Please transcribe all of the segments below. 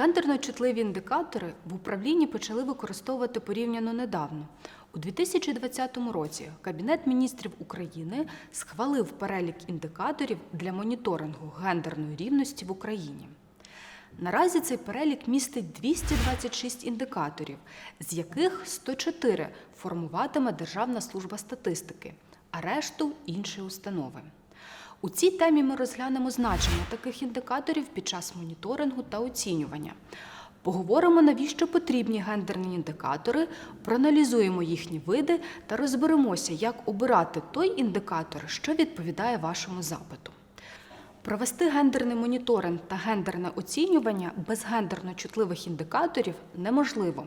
Гендерно чутливі індикатори в управлінні почали використовувати порівняно недавно. У 2020 році Кабінет міністрів України схвалив перелік індикаторів для моніторингу гендерної рівності в Україні. Наразі цей перелік містить 226 індикаторів, з яких 104 формуватиме Державна служба статистики, а решту інші установи. У цій темі ми розглянемо значення таких індикаторів під час моніторингу та оцінювання. Поговоримо, навіщо потрібні гендерні індикатори, проаналізуємо їхні види та розберемося, як обирати той індикатор, що відповідає вашому запиту. Провести гендерний моніторинг та гендерне оцінювання без гендерно чутливих індикаторів неможливо.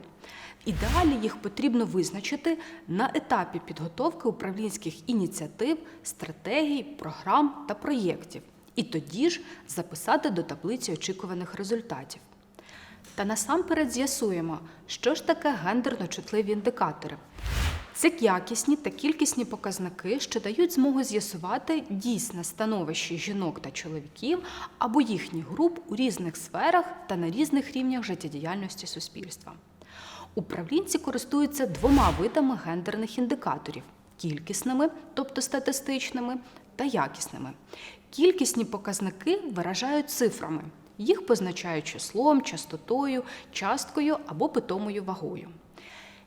Ідеалі їх потрібно визначити на етапі підготовки управлінських ініціатив, стратегій, програм та проєктів, і тоді ж записати до таблиці очікуваних результатів. Та насамперед з'ясуємо, що ж таке гендерно чутливі індикатори. Це якісні та кількісні показники, що дають змогу з'ясувати дійсне становище жінок та чоловіків або їхніх груп у різних сферах та на різних рівнях життєдіяльності суспільства. Управлінці користуються двома видами гендерних індикаторів кількісними, тобто статистичними, та якісними. Кількісні показники виражають цифрами. Їх позначають числом, частотою, часткою або питомою вагою.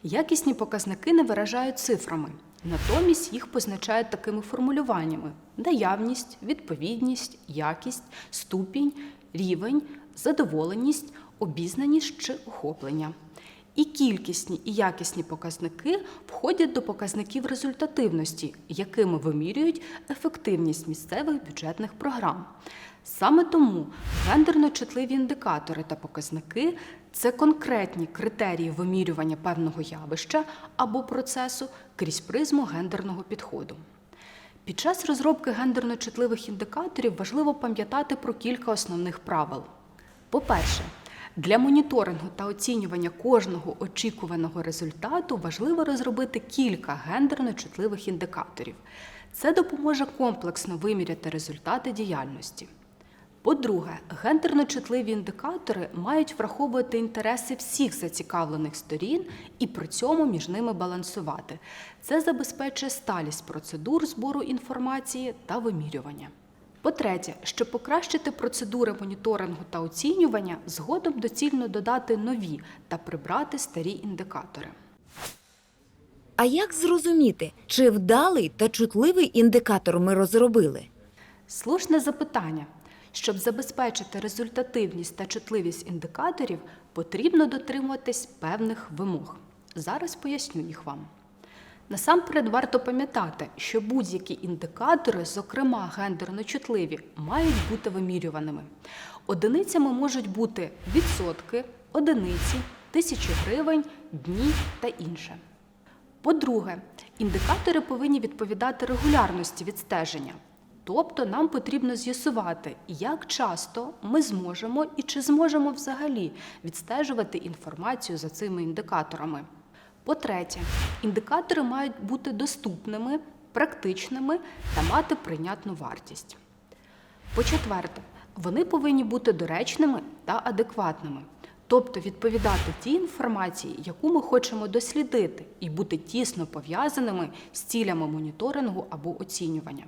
Якісні показники не виражають цифрами, натомість їх позначають такими формулюваннями: наявність, відповідність, якість, ступінь, рівень, задоволеність, обізнаність чи охоплення. І кількісні і якісні показники входять до показників результативності, якими вимірюють ефективність місцевих бюджетних програм. Саме тому гендерно чутливі індикатори та показники це конкретні критерії вимірювання певного явища або процесу крізь призму гендерного підходу. Під час розробки гендерно чутливих індикаторів важливо пам'ятати про кілька основних правил. По-перше, для моніторингу та оцінювання кожного очікуваного результату важливо розробити кілька гендерно чутливих індикаторів. Це допоможе комплексно виміряти результати діяльності. По-друге, гендерно чутливі індикатори мають враховувати інтереси всіх зацікавлених сторін і при цьому між ними балансувати. Це забезпечує сталість процедур збору інформації та вимірювання. По-третє, щоб покращити процедури моніторингу та оцінювання, згодом доцільно додати нові та прибрати старі індикатори. А як зрозуміти, чи вдалий та чутливий індикатор ми розробили? Слушне запитання. Щоб забезпечити результативність та чутливість індикаторів, потрібно дотримуватись певних вимог. Зараз поясню їх вам. Насамперед варто пам'ятати, що будь-які індикатори, зокрема гендерно чутливі, мають бути вимірюваними. Одиницями можуть бути відсотки, одиниці, тисячі гривень, дні та інше. По-друге, індикатори повинні відповідати регулярності відстеження. Тобто нам потрібно з'ясувати, як часто ми зможемо і чи зможемо взагалі відстежувати інформацію за цими індикаторами. По-третє, індикатори мають бути доступними, практичними та мати прийнятну вартість. По-четверте, вони повинні бути доречними та адекватними, тобто відповідати тій інформації, яку ми хочемо дослідити, і бути тісно пов'язаними з цілями моніторингу або оцінювання.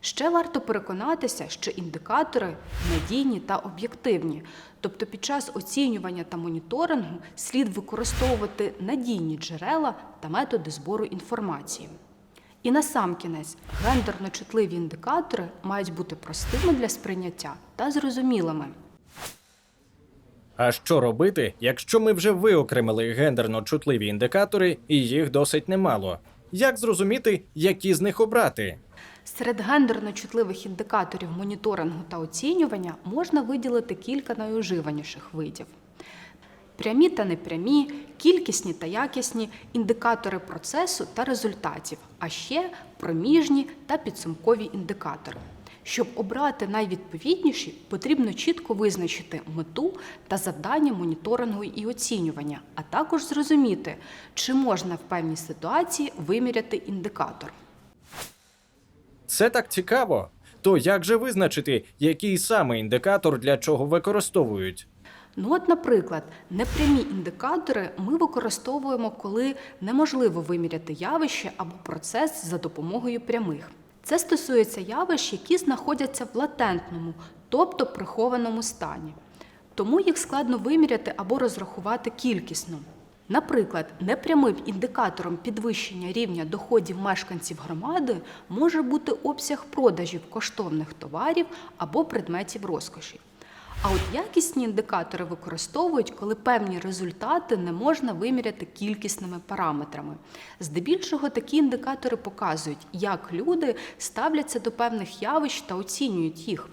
Ще варто переконатися, що індикатори надійні та об'єктивні, тобто під час оцінювання та моніторингу слід використовувати надійні джерела та методи збору інформації. І насамкінець, гендерно чутливі індикатори мають бути простими для сприйняття та зрозумілими. А що робити, якщо ми вже виокремили гендерно чутливі індикатори, і їх досить немало? Як зрозуміти, які з них обрати? Серед гендерно чутливих індикаторів моніторингу та оцінювання можна виділити кілька найуживаніших видів. Прямі та непрямі, кількісні та якісні індикатори процесу та результатів, а ще проміжні та підсумкові індикатори. Щоб обрати найвідповідніші, потрібно чітко визначити мету та завдання моніторингу і оцінювання, а також зрозуміти, чи можна в певній ситуації виміряти індикатор. Це так цікаво. То як же визначити, який саме індикатор для чого використовують? Ну, от, наприклад, непрямі індикатори ми використовуємо, коли неможливо виміряти явище або процес за допомогою прямих. Це стосується явищ, які знаходяться в латентному, тобто прихованому стані. Тому їх складно виміряти або розрахувати кількісно. Наприклад, непрямим індикатором підвищення рівня доходів мешканців громади може бути обсяг продажів коштовних товарів або предметів розкоші. А от якісні індикатори використовують, коли певні результати не можна виміряти кількісними параметрами. Здебільшого такі індикатори показують, як люди ставляться до певних явищ та оцінюють їх.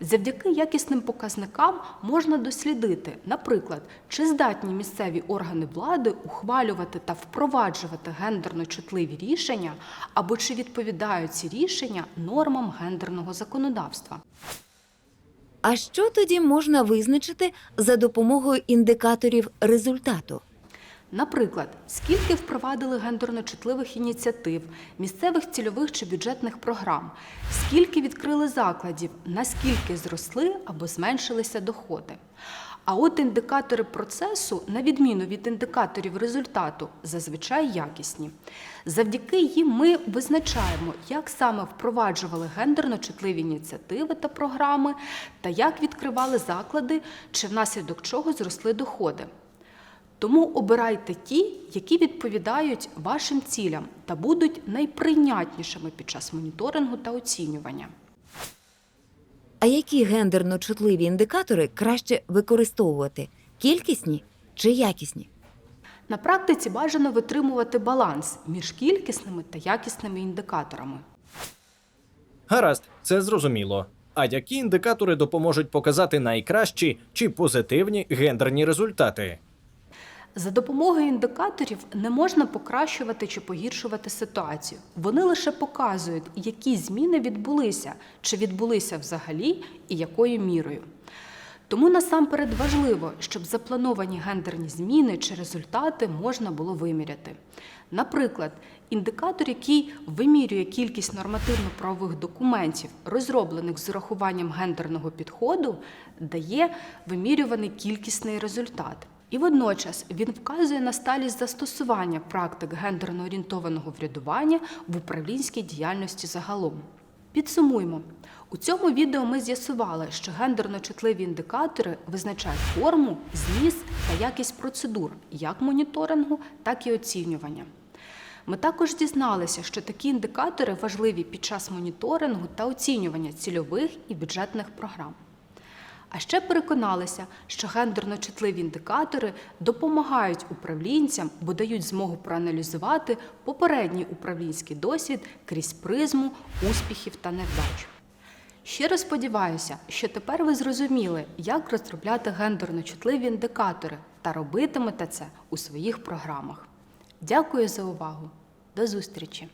Завдяки якісним показникам можна дослідити, наприклад, чи здатні місцеві органи влади ухвалювати та впроваджувати гендерно чутливі рішення, або чи відповідають ці рішення нормам гендерного законодавства. А що тоді можна визначити за допомогою індикаторів результату? Наприклад, скільки впровадили гендерно чутливих ініціатив, місцевих цільових чи бюджетних програм, скільки відкрили закладів, наскільки зросли або зменшилися доходи. А от індикатори процесу, на відміну від індикаторів результату, зазвичай якісні. Завдяки їм ми визначаємо, як саме впроваджували гендерно чутливі ініціативи та програми, та як відкривали заклади, чи внаслідок чого зросли доходи. Тому обирайте ті, які відповідають вашим цілям та будуть найприйнятнішими під час моніторингу та оцінювання. А які гендерно чутливі індикатори краще використовувати кількісні чи якісні? На практиці бажано витримувати баланс між кількісними та якісними індикаторами. Гаразд, це зрозуміло. А які індикатори допоможуть показати найкращі чи позитивні гендерні результати? За допомогою індикаторів не можна покращувати чи погіршувати ситуацію. Вони лише показують, які зміни відбулися, чи відбулися взагалі і якою мірою. Тому насамперед важливо, щоб заплановані гендерні зміни чи результати можна було виміряти. Наприклад, індикатор, який вимірює кількість нормативно-правових документів, розроблених з урахуванням гендерного підходу, дає вимірюваний кількісний результат. І водночас він вказує на сталість застосування практик гендерно орієнтованого врядування в управлінській діяльності загалом. Підсумуємо. У цьому відео ми з'ясували, що гендерно чутливі індикатори визначають форму, зміст та якість процедур як моніторингу, так і оцінювання. Ми також дізналися, що такі індикатори важливі під час моніторингу та оцінювання цільових і бюджетних програм. А ще переконалися, що гендерно чутливі індикатори допомагають управлінцям, бо дають змогу проаналізувати попередній управлінський досвід крізь призму успіхів та невдач. Щиро сподіваюся, що тепер ви зрозуміли, як розробляти гендерно чутливі індикатори та робитимете це у своїх програмах. Дякую за увагу. До зустрічі!